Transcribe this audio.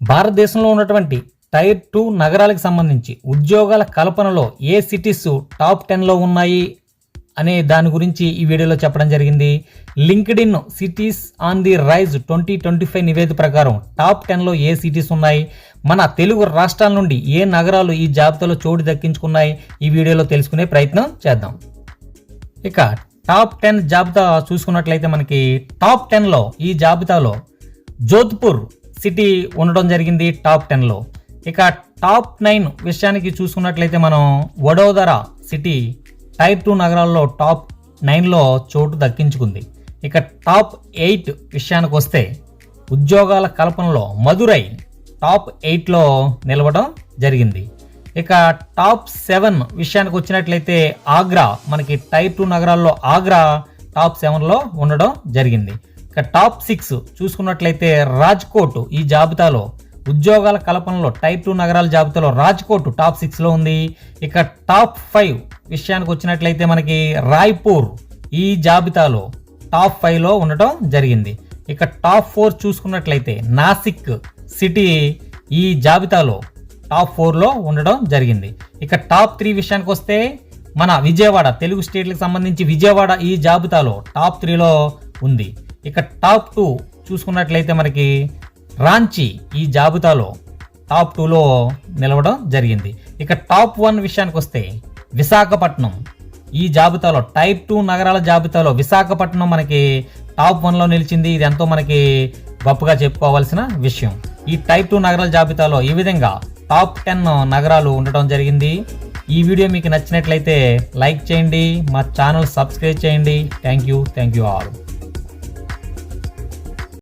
భారతదేశంలో ఉన్నటువంటి tier two నగరాలకు సంబంధించి ఉద్యోగాల కల్పనలో ఏ సిటీస్ టాప్ టెన్లో ఉన్నాయి అనే దాని గురించి ఈ వీడియోలో చెప్పడం జరిగింది. LinkedIn cities on the rise twenty twenty five నివేదిక ప్రకారం టాప్ టెన్లో ఏ సిటీస్ ఉన్నాయి? మన తెలుగు రాష్ట్రాల నుండి ఏ నగరాలు ఈ జాబితాలో చోటు దక్కించుకున్నాయి? ఈ వీడియోలో తెలుసుకునే ప్రయత్నం చేద్దాం. ఇక టాప్ టెన్ జాబితా చూసుకున్నట్లయితే మనకి టాప్ టెన్లో ఈ జాబితాలో జోధ్పూర్ సిటీ ఉండడం జరిగింది టాప్ టెన్లో. ఇక టాప్ నైన్ విషయానికి చూసుకున్నట్లయితే మనం వడోదర సిటీ టైర్ టూ నగరాల్లో టాప్ నైన్లో చోటు దక్కించుకుంది. ఇక టాప్ ఎయిట్ విషయానికి వస్తే ఉద్యోగాల కల్పనలో మధురై టాప్ ఎయిట్లో నిలవడం జరిగింది. ఇక టాప్ సెవెన్ విషయానికి వచ్చినట్లయితే ఆగ్రా మనకి టైర్ టూ నగరాల్లో ఆగ్రా టాప్ సెవెన్లో ఉండడం జరిగింది. ఇక టాప్ సిక్స్ చూసుకున్నట్లయితే రాజ్కోట్ ఈ జాబితాలో ఉద్యోగాల కల్పనలో టైప్ టూ నగరాల జాబితాలో రాజ్కోట్ టాప్ సిక్స్లో ఉంది. ఇక టాప్ ఫైవ్ విషయానికి వచ్చినట్లయితే మనకి రాయ్పూర్ ఈ జాబితాలో టాప్ ఫైవ్లో ఉండటం జరిగింది. ఇక టాప్ ఫోర్ చూసుకున్నట్లయితే నాసిక్ సిటీ ఈ జాబితాలో టాప్ ఫోర్లో ఉండడం జరిగింది. ఇక టాప్ త్రీ విషయానికి వస్తే మన విజయవాడ తెలుగు స్టేట్లకు సంబంధించి విజయవాడ ఈ జాబితాలో టాప్ త్రీలో ఉంది. ఇక టాప్ టూ చూసుకున్నట్లయితే మనకి రాంచీ ఈ జాబితాలో టాప్ టూలో నిలవడం జరిగింది. ఇక టాప్ వన్ విషయానికి వస్తే విశాఖపట్నం ఈ జాబితాలో టైప్ టూ నగరాల జాబితాలో విశాఖపట్నం మనకి టాప్ వన్లో నిలిచింది. ఇది ఎంతో మనకి గొప్పగా చెప్పుకోవాల్సిన విషయం. ఈ టైప్ టూ నగరాల జాబితాలో ఈ విధంగా టాప్ టెన్ నగరాలు ఉండటం జరిగింది. ఈ వీడియో మీకు నచ్చినట్లయితే లైక్ చేయండి మా ఛానల్ సబ్స్క్రైబ్ చేయండి. Thank you thank you all.